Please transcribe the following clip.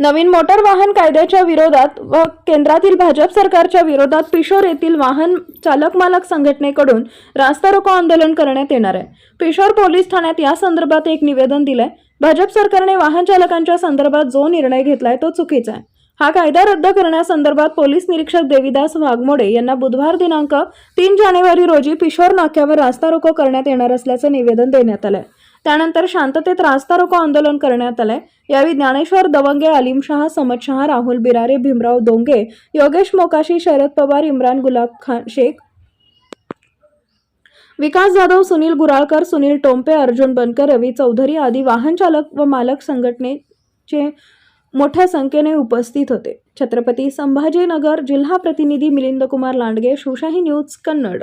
नवीन motor वाहन कायद्याच्या विरोधात व केंद्रातील भाजप सरकारच्या विरोधात पिशोर येथील वाहन चालक मालक संघटनेकडून रास्ता रोको आंदोलन करण्यात येणार आहे. पिशोर पोलीस ठाण्यात या संदर्भात एक निवेदन दिलंय. भाजप सरकारने वाहन चालकांच्या संदर्भात जो निर्णय घेतलाय तो चुकीचा आहे. हा कायदा रद्द करण्यासंदर्भात पोलीस निरीक्षक देविदास वाघमोडे यांना बुधवार दिनांक तीन जानेवारी रोजी पिशोर नाक्यावर रास्ता रोको करण्यात येणार असल्याचं निवेदन देण्यात आलंय. त्यानंतर शांततेत रास्ता रोको आंदोलन करण्यात आलंय. यावेळी ज्ञानेश्वर दवंगे अलीम समदशहा राहुल बिरारे भीमराव दोंगे योगेश मोकाशी शरद पवार इम्रान गुलाब खान शेख विकास जाधव सुनील गुराळकर सुनील टोंपे अर्जुन बनकर रवी चौधरी आदी वाहन चालक व मालक संघटनेचे मोठ्या संख्येने उपस्थित होते. छत्रपती संभाजीनगर जिल्हा प्रतिनिधी मिलिंद कुमार लांडगे शिवशाही न्यूज कन्नड.